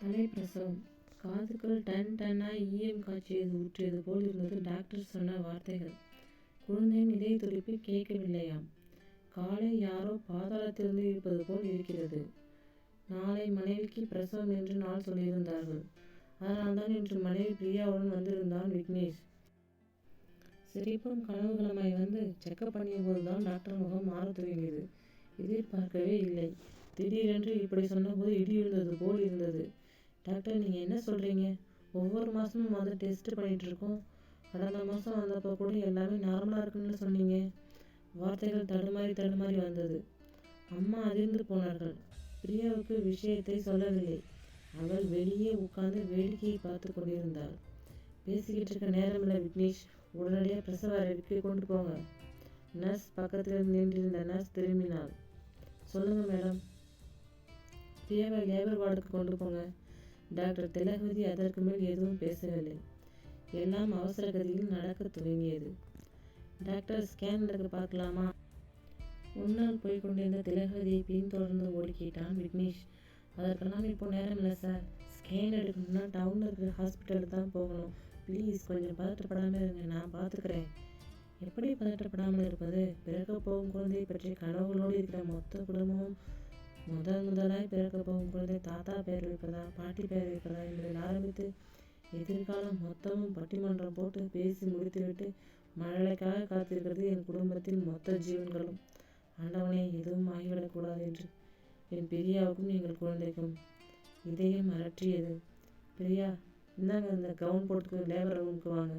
தலைப்பிரசவம் காதுக்குள் ton டன்னாக ஈயம் காய்ச்சியது ஊற்றியது போல் இருந்தது doctor சொன்ன வார்த்தைகள். குழந்தையின் இதய துடிப்பு கேட்கவில்லையாம். காலை யாரோ பாதாளத்திலிருந்து இருப்பது போல் இருக்கிறது. நாளை மனைவிக்கு பிரசவம் என்று நாள் சொல்லியிருந்தார்கள். அதனால்தான் இன்று மனைவி பிரியாவுடன் வந்திருந்தான் விக்னேஷ். சிரிப்பும் கனவுகளமாய் வந்து செக்கப் பண்ணிய போதுதான் டாக்டர் முகம் மாறத் துவங்கியது. எதிர்பார்க்கவே இல்லை. திடீரென்று இப்படி சொன்னபோது இடி விழுந்தது போல் இருந்தது. டாக்டர் நீங்கள் என்ன சொல்கிறீங்க ஒவ்வொரு மாதமும் வந்து டெஸ்ட் பண்ணிகிட்ருக்கோம் இருக்கோம். கடந்த மாதம் வந்தப்போ கூட எல்லாமே நார்மலாக இருக்குன்னு சொன்னீங்க. வார்த்தைகள் தடுமாறி தடுமாறி வந்தது. அம்மா அதிர்ந்து போனார்கள். பிரியாவுக்கு விஷயத்தை சொல்லவில்லை. அவள் வெளியே உட்கார்ந்து வேடிக்கையை பார்த்து கொண்டிருந்தாள். பேசிக்கிட்டு இருக்க நேரமில்லை விக்னேஷ். உடனடியாக பிரசவ அறைக்கு கொண்டு போங்க. நர்ஸ் பக்கத்தில் நின்றிருந்த நர்ஸ் திரும்பினாள். சொல்லுங்கள் மேடம். பிரியாவை லேபர் வார்டுக்கு கொண்டு போங்க. டாக்டர் திலகவதி அதற்கு மேல் எதுவும் பேசவில்லை. எல்லாம் அவசர கதியில் நடக்க துவங்கியது. டாக்டர் ஸ்கேன் எடுக்க பார்க்கலாமா? முன்னால் போய் கொண்டிருந்த திலகவதியை பின்தொடர்ந்து ஓடிக்கிட்டான் விக்னேஷ். அதற்கெல்லாம் இப்போ நேரம் இல்லை சார். ஸ்கேன் எடுக்கணும்னா டவுனில் இருக்கிற ஹாஸ்பிட்டலுக்கு தான் போகணும். ப்ளீஸ் கொஞ்சம் பதற்றப்படாமல் இருங்க நான் பார்த்துக்கிறேன். எப்படி பதற்றப்படாமல் இருப்பது? பிறக்க போகும் குழந்தையை பற்றி கனவுகளோடு இருக்கிற மொத்த குடும்பமும் முதல் முதலாய் பிறக்க போகும் குழந்தை தாத்தா பெயர் வைப்பதா பாட்டி பெயர் வைப்பதா என்பதில் ஆரம்பித்து எதிர்காலம் மொத்தமும் பட்டிமன்றம் போட்டு பேசி முடித்துவிட்டு மழலைக்காக காத்திருக்கிறது என் குடும்பத்தின் மொத்த ஜீவன்களும். ஆண்டவனே எதுவும் ஆகிவிடக்கூடாது என்று என் பிரியாவுக்கும் எங்கள் குழந்தைக்கும். இதயம் அரற்றியது பிரியா இந்தாங்க இந்த கவுன் போட்டுக்கு லேபர் ரூமுக்கு வாங்க.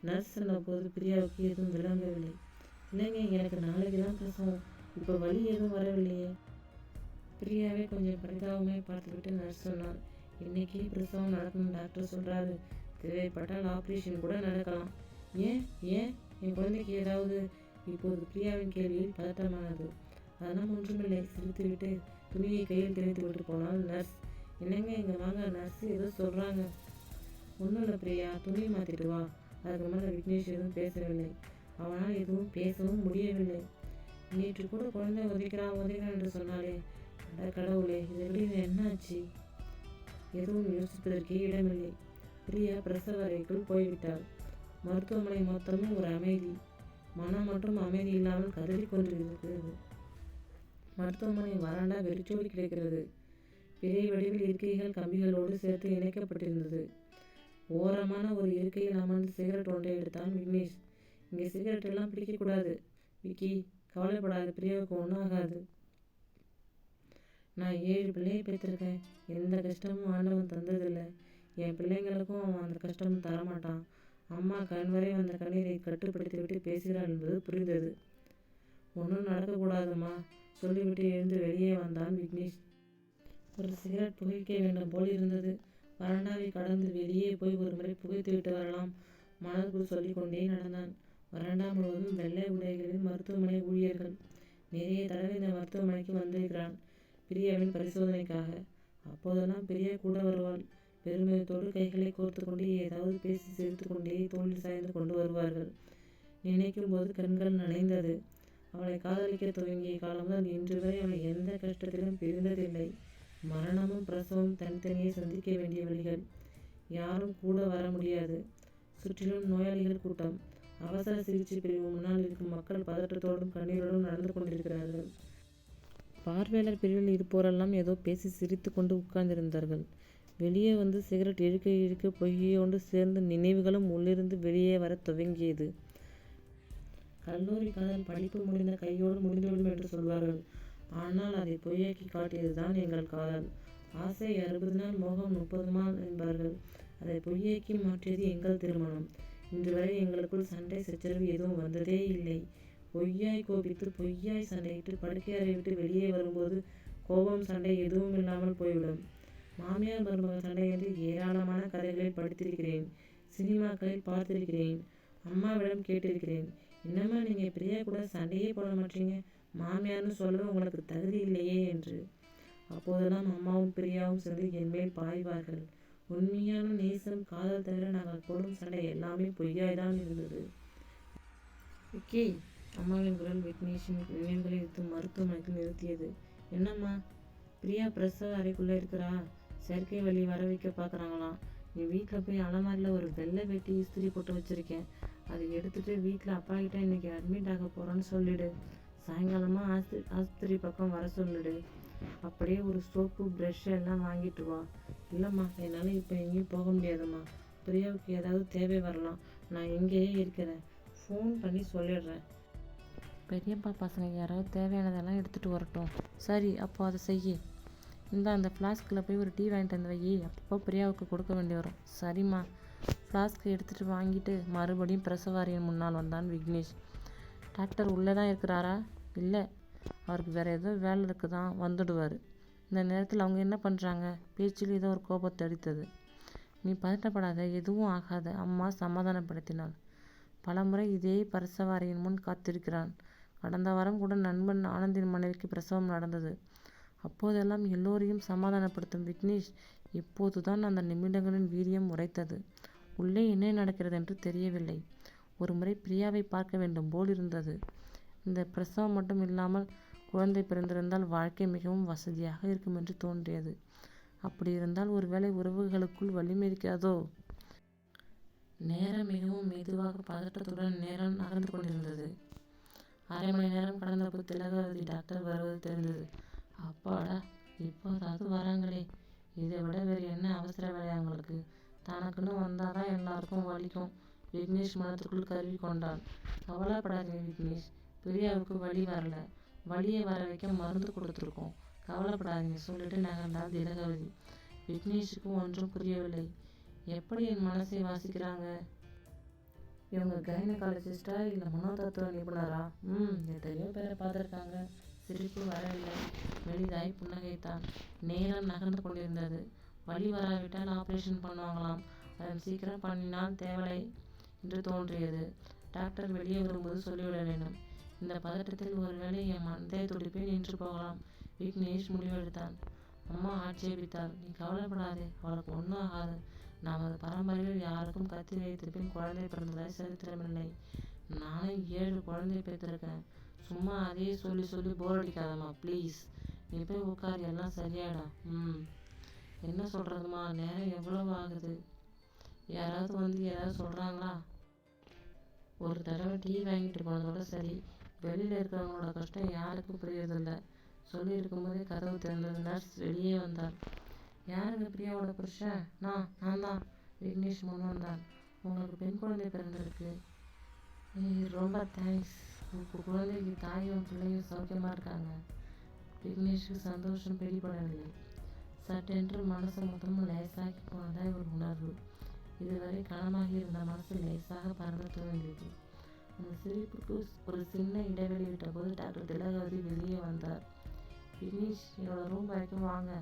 நர்ஸ் சொன்ன போது பிரியாவுக்கு எதுவும் விளங்கவில்லை. இல்லைங்க எனக்கு நாளைக்கு தான் பிரசவம். இப்போ வழி எதுவும் வரவில்லையே. பிரியாவே கொஞ்சம் பரிதாபமே பார்த்துவிட்டு நர்ஸ் சொன்னார் இன்னைக்கு பிரசவம் நடக்கணும் டாக்டர் சொல்கிறாரு தேவைப்பட்டால் ஆப்ரேஷன் கூட நடக்கலாம். ஏன்? ஏன்? என் குழந்தைக்கு ஏதாவது? இப்போது பிரியாவின் கேள்வியில் பதட்டமானது. அதெல்லாம் ஒன்றுமில்லை சிரித்துவிட்டு துணியை கையில் தெரிவித்து விட்டு போனால் நர்ஸ் என்னங்க இங்கே வாங்க நர்ஸ் ஏதோ சொல்கிறாங்க ஒன்றும் இல்லை பிரியா துணி மாற்றிட்டு வா. அதுக்கு மேலே விக்னேஷ் எதுவும் பேசவில்லை. அவனால் எதுவும் பேசவும் முடியவில்லை. நேற்று கூட குழந்தை உதைக்கிறான் உதைக்கிறான் என்று சொன்னாலே அட கடவுளே இது எப்படி என்னாச்சு? எதுவும் யோசிப்பதற்கே இடமில்லை. பிரியா பிரசவ அறைக்குள் போய்விட்டாள். மருத்துவமனை மொத்தமும் ஒரு அமைதி. மனம் மற்றும் அமைதி இல்லாமல் கதறிக்கொண்டிருக்கிறது மருத்துவமனை வராண்டா வெறிச்சோடி கிடக்கிறது. பெரிய வடிவில் இருக்கைகள் கம்பிகளோடு சேர்த்து இணைக்கப்பட்டிருந்தது. ஓரமான ஒரு இருக்கையில் அமர்ந்து சிகரெட் ஒன்றை எடுத்தான் விக்னேஷ். இங்கே சிகரெட் எல்லாம் பிடிக்கக்கூடாது விக்கி கவலைப்படாது. பிரியாவுக்கு ஒன்றும் ஆகாது. நான் ஏழு பிள்ளையை பெற்றிருக்கேன். எந்த கஷ்டமும் ஆண்டவன் தந்ததில்லை. என் பிள்ளைங்களுக்கும் அவன் அந்த கஷ்டமும் தரமாட்டான். அம்மா கண் வரை அந்த கண்ணீரை கட்டுப்படுத்தி விட்டு பேசுகிறாள் என்பது புரிந்தது. ஒன்றும் நடக்கக்கூடாதுமா? சொல்லிவிட்டு எழுந்து வெளியே வந்தான் விக்னேஷ். ஒரு சிகரெட் புகைக்க வேண்டும் போல் இருந்தது. வரண்டாவை கடந்து வெளியே போய் ஒரு முறை புகைத்து விட்டு வரலாம். மனதுக்குள் சொல்லிக்கொண்டே நடந்தான். வறண்டா முழுவதும் வெள்ளை உடைகளில் மருத்துவமனை ஊழியர்கள். நிறைய தடவை இந்த மருத்துவமனைக்கு வந்திருக்கிறான். பிரியாவின் பரிசோதனைக்காக. அப்போதெல்லாம் பிரியா கூட வருவாள் பெருமிதத்தோடு கைகளை கோர்த்து கொண்டே ஏதாவது பேசி சிரித்து கொண்டே தோளில் சாய்ந்து கொண்டு வருவார்கள். நினைக்கும் போது கண்கள் நனைந்தது. அவளை காதலிக்க துவங்கிய காலம்தான் இன்று வரை அவளை எந்த கஷ்டத்திலும் பிரிந்ததில்லை. மரணமும் பிரசவம் தனித்தனியே சந்திக்க வேண்டிய வழிகள். யாரும் கூட வர முடியாது. சுற்றிலும் நோயாளிகள் கூட்டம். அவசர சிகிச்சை பிரிவு முன்னால் இருக்கும் மக்கள் பதற்றத்தோடும் கண்ணீரோடும் நடந்து கொண்டிருக்கிறார்கள். பார்வையாளர் பிரிவில் இருப்போரெல்லாம் ஏதோ பேசி சிரித்து கொண்டு உட்கார்ந்திருந்தார்கள். வெளியே வந்து சிகரெட் இழுக்க இழுக்க பொய்கையோடு சேர்ந்து நினைவுகளும் உள்ளிருந்து வெளியே வரத் துவங்கியது. கல்லூரி காதல் படிப்பு முடிந்த கையோடு முடிந்துவிடும் என்று சொல்வார்கள். ஆனால் அதை பொய்யாக்கி காட்டியதுதான் எங்கள் காதல். ஆசை அறுபது நாள் மோகம் முப்பது நாள் என்பார்கள். அதை பொய்யாக்கி மாற்றியது எங்கள் திருமணம். இன்று வரை எங்களுக்குள் சண்டை சச்சரவு எதுவும் வந்ததே இல்லை. பொய்யாய் கோபித்து பொய்யாய் சண்டையிட்டு படுக்கை அறை விட்டு வெளியே வரும்போது கோபம் சண்டை எதுவும் இல்லாமல் போய்விடும். மாமியார் மருமகள் சண்டை என்று ஏராளமான கதைகளில் படித்திருக்கிறேன் சினிமாக்களில் பார்த்திருக்கிறேன் அம்மாவிடம் கேட்டிருக்கிறேன். என்னம்மா நீங்கள் பிரியா கூட சண்டையே போட மாட்டீங்க? மாமியார்னு சொல்ல உங்களுக்கு தகுதி இல்லையே என்று. அப்போதெல்லாம் அம்மாவும் பிரியாவும் சேர்ந்து என் மேல் பாய்வார்கள். உண்மையான நேசம் காதல் தவிர நாங்கள் போடும் சண்டை எல்லாமே பொய்யாய் தான் இருந்தது. விக்கி அம்மாவின் குரல் விக்னேஷின் நினைவுகளை எடுத்து மருத்துவமனைக்கு நிறுத்தியது. என்னம்மா? பிரியா பிரசவ அறைக்குள்ளே இருக்கிறா? செயற்கை வழி வர வைக்க பார்க்குறாங்களாம் நீ வீட்டில் போய் அலமாரியில் ஒரு வெள்ளை வெட்டி இஸ்திரி போட்டு வச்சுருக்கேன். அதை எடுத்துகிட்டு வீட்டில் அப்பா கிட்ட இன்றைக்கி அட்மிட் ஆக போகிறோன்னு சொல்லிடு. சாயங்காலமாக ஆஸ்பி ஆஸ்பத்திரி பக்கம் வர சொல்லிடு. அப்படியே ஒரு சோப்பு ப்ரெஷ் எல்லாம் வாங்கிட்டு வா. இல்லைம்மா என்னால் இப்போ எங்கேயும் போக முடியாதும்மா. பிரியாவுக்கு ஏதாவது தேவை வரலாம். நான் இங்கேயே இருக்கிறேன். ஃபோன் பண்ணி சொல்லிடுறேன். பெரியப்பா பசங்க யாராவது தேவையானதெல்லாம் எடுத்துகிட்டு வரட்டும். சரி அப்போ அதை செய்ய. இந்த அந்த ஃப்ளாஸ்கில் போய் ஒரு டீ வாங்கிட்டு வந்து வை. அப்பப்போ பிரியாவுக்கு கொடுக்க வேண்டி வரும். சரிம்மா. ஃப்ளாஸ்க்கு எடுத்துகிட்டு வாங்கிட்டு மறுபடியும் பிரசவாரியின் முன்னால் வந்தான் விக்னேஷ். டாக்டர் உள்ளே தான் இருக்கிறாரா? இல்லை. அவருக்கு வேறு ஏதோ வேலை இருக்குதான். வந்துடுவார். இந்த நேரத்தில் அவங்க என்ன பண்ணுறாங்க பேச்சில் ஏதோ ஒரு கோபத்தை அடித்தது. நீ பதட்டப்படாத எதுவும் ஆகாத. அம்மா சமாதானப்படுத்தினாள். பலமுறை இதே பரசவாரியின் முன் காத்திருக்கிறான். கடந்த வாரம் கூட நண்பன் ஆனந்தின் மனைவிக்கு பிரசவம் நடந்தது. அப்போதெல்லாம் எல்லோரையும் சமாதானப்படுத்தும் விக்னேஷ் இப்போதுதான் அந்த நிமிடங்களின் வீரியம் உரைத்தது. உள்ளே என்ன நடக்கிறது என்று தெரியவில்லை. ஒரு முறை பிரியாவை பார்க்க வேண்டும் போல் இருந்தது. இந்த பிரசவம் மட்டும் இல்லாமல் குழந்தை பிறந்திருந்தால் வாழ்க்கை மிகவும் வசதியாக இருக்கும் என்று தோன்றியது. அப்படி இருந்தால் ஒருவேளை உறவுகளுக்குள் வலிமை இருக்காதோ? நேரம் மிகவும் மெதுவாக பதட்டத்துடன் நேரம் நகர்ந்து கொண்டிருந்தது. அரை மணி நேரம் கடந்தபோது திலகவதி டாக்டர் வருவது தெரிந்தது. அப்பாடா இப்போதாவது வராங்களே இதை விட வேறு என்ன அவசர வேலை அவங்களுக்கு தனக்குன்னு வந்தால் தான் எல்லாருக்கும் வலிக்கும் விக்னேஷ் மனத்துக்குள் கருவி கொண்டான். கவலைப்படாதீங்க விக்னேஷ் பிரியாவுக்கு வழி வரல. வழியை வர வைக்க மருந்து கொடுத்துருக்கோம். கவலைப்படாதீங்க சொல்லிட்டு நகர்ந்தால் திலகவதி விக்னேஷுக்கு ஒன்றும் புரியவில்லை. எப்படி என் மனசை வாசிக்கிறாங்க? இவங்க கைனகாலஜிஸ்டா இல்லை மனோதத்துவ நிபுணரா? ம் எத்தனையோ பேரை பார்த்துருக்காங்க. சிரிப்பு வரவில்லை. மெலிதாய் புன்னகைத்தான். நேரம் நகர்ந்து கொண்டிருந்தது. வழி வராவிட்டால் ஆப்ரேஷன் பண்ணுவாங்களாம். அதன் சீக்கிரம் பண்ணினால் தேவலை என்று தோன்றியது. டாக்டர் வெளியே வரும்போது சொல்லிவிட வேண்டும். இந்த பதட்டத்தில் ஒருவேளை என் மந்தைய துடிப்பே நின்று போகலாம். விக்னேஷ் முடிவெடுத்தான். அம்மா ஆட்சேபித்தாள். நீ கவலைப்படாதே. அவளுக்கு ஒன்றும் ஆகாது. நமது பரம்பரையில் யாருக்கும் கத்தி வைத்த பின் குழந்தை பிறந்ததாய் சரித்திரமில்லை. நானும் ஏழு குழந்தை பெற்றிருக்கேன் சும்மா அதையே சொல்லி சொல்லி போர் அடிக்காதம்மா ப்ளீஸ் நீ போய் உட்கார் எல்லாம் சரியாயிடும். ம். என்ன சொல்கிறதுமா நேரம் எவ்வளவு ஆகுது? யாராவது வந்து ஏதாவது சொல்கிறாங்களா ஒரு தடவை டீ வாங்கிட்டு போனதோட சரி வெளியில் இருக்கிறவங்களோட கஷ்டம் யாருக்கும் புரியறதில்ல. சொல்லி இருக்கும்போதே கதவு திறந்தது நர்ஸ் வெளியே வந்தார். யாருங்க பிரியாவோட புருஷன்? நான் நான் தான். விக்னேஷ் முன் வந்தான் உங்களுக்கு பெண் குழந்தை பிறந்திருக்கு. ரொம்ப தேங்க்ஸ் உங்கள் குழந்தைக்கு தாயும் பிள்ளையும் சௌக்கியமாக இருக்காங்க. விக்னேஷுக்கு சந்தோஷம் பிடிபடவில்லை. சட்டென்று மனசு மொத்தமும் லேசாக்கி போனதாக ஒரு உணர்வு. இதுவரை கனமாகி இருந்த மனசு லேசாக பறந்து துவங்கியது அந்த சிரிப்புக்கு ஒரு சின்ன இடைவெளி விட்டபோது டாக்டர் திலகவதி வெளியே வந்தார். விக்னேஷ் என்னோட ரூம் வரைக்கும் வாங்க.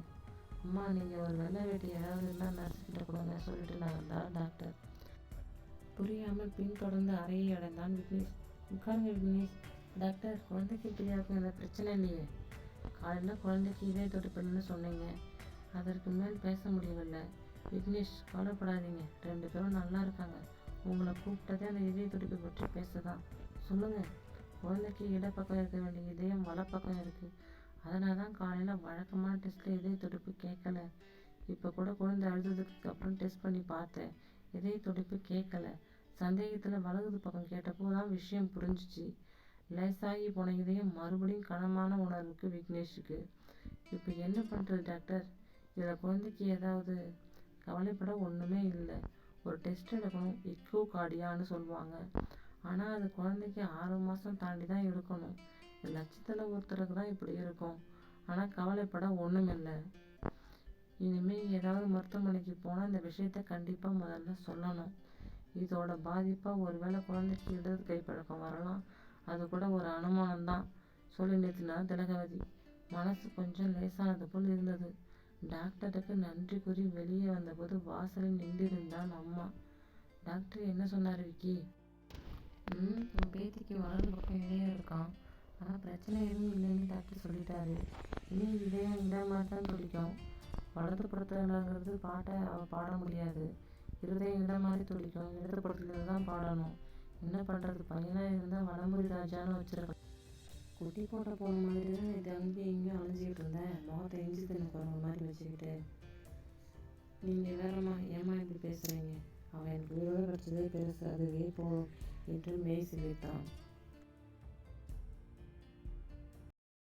அம்மா நீங்கள் ஒரு வெள்ளை வேட்டி ஏதாவது இருந்தால் நர்ஸ் கொடுங்க சொல்லிட்டு நகர்ந்தார் டாக்டர் புரியாமல் பின்தொடர்ந்து அறையை அடைந்தான் விக்னேஷ். உட்காருங்க விக்னேஷ். டாக்டர் குழந்தைக்கு பிரியாவுக்கும் எந்த பிரச்சனை இல்லையே. காலையில் குழந்தைக்கு இதே துடிப்புன்னு சொன்னீங்க. அதற்கு மேல் பேச முடியவில்லை. விக்னேஷ் கவலைப்படாதீங்க. ரெண்டு பேரும் நல்லா இருக்காங்க. உங்களை கூப்பிட்டதே அந்த இதய துடிப்பு பற்றி பேச தான் சொல்லுங்கள் குழந்தைக்கு இடப்பக்கம் இருக்க வேண்டிய இதயம் வலப்பக்கம் இருக்குது அதனால தான் காலையில் வழக்கமான டெஸ்ட்டில் இதய துடிப்பு கேட்கல இப்போ கூட குழந்தை அழுததுக்கு அப்புறம் டெஸ்ட் பண்ணி பார்த்தேன். இதய துடிப்பு கேட்கல சந்தேகத்தில் வலது பக்கம் கேட்டப்போ தான் விஷயம் புரிஞ்சிச்சு. லேசாகி போன இதயம் மறுபடியும் கனமான உணர்வுக்கு விக்னேஷுக்கு. இப்போ என்ன பண்ணுறது டாக்டர் இதில் குழந்தைக்கு ஏதாவது கவலைப்பட ஒன்றுமே இல்லை. ஒரு டெஸ்ட் எடுக்கணும் இக்கோ கார்டியான்னு சொல்லுவாங்க. ஆனால் அது குழந்தைக்கு ஆறு மாதம் தாண்டி தான் எடுக்கணும். லட்சத்தில் ஒருத்தருக்கு தான் இப்படி இருக்கும். ஆனால் கவலைப்பட ஒன்றும் இல்லை. இனிமேல் ஏதாவது மருத்துவமனைக்கு போனால் இந்த விஷயத்த கண்டிப்பாக முதல்ல சொல்லணும். இதோட பாதிப்பாக ஒருவேளை குழந்தைக்கு இடது கைப்பழக்கம் வரலாம். அது கூட ஒரு அனுமானம் தான். சொல்லி நிறுத்தினா திலகவதி மனசு கொஞ்சம் லேசானது போல் இருந்தது. டாக்டருக்கு நன்றி கூறி வெளியே வந்தபோது வாசலில் நின்றிருந்தாள் அம்மா. டாக்டர் என்ன சொன்னார் விக்கி? ம் உன் பேத்திக்கு வலது பக்கம் இதயம் இருக்கான் ஆனால் பிரச்சனை எதுவும் இல்லைன்னு டாக்டர் சொல்லிட்டாரு. இனி இதயம் இந்த மாதிரி தான் துடிக்கும். வலது படத்துலங்கிறது பாட்டை அவள் பாட முடியாது. இருதயம் இந்த மாதிரி துடிக்கும். இடது படத்துல தான் பாடணும். என்ன பண்ணுறது பையனாக இருந்தால் வடமுறை ராஜான்னு வச்சுருக்கேன் குட்டி போட்ட போன மாதிரி தான் இதை வந்து இங்கேயும் அழிஞ்சிக்கிட்டு இருந்தேன். முகத்தை இஞ்சி தின்னு போகிற மாதிரி வச்சுக்கிட்டு. நீங்கள் வேறம்மா ஏம்மா இப்படி பேசுகிறீங்க அவன் எனக்கு உயிரோடு கிடச்சதே பெருசு. அதுவே போதும் என்று மெய் சிலிர்த்தான்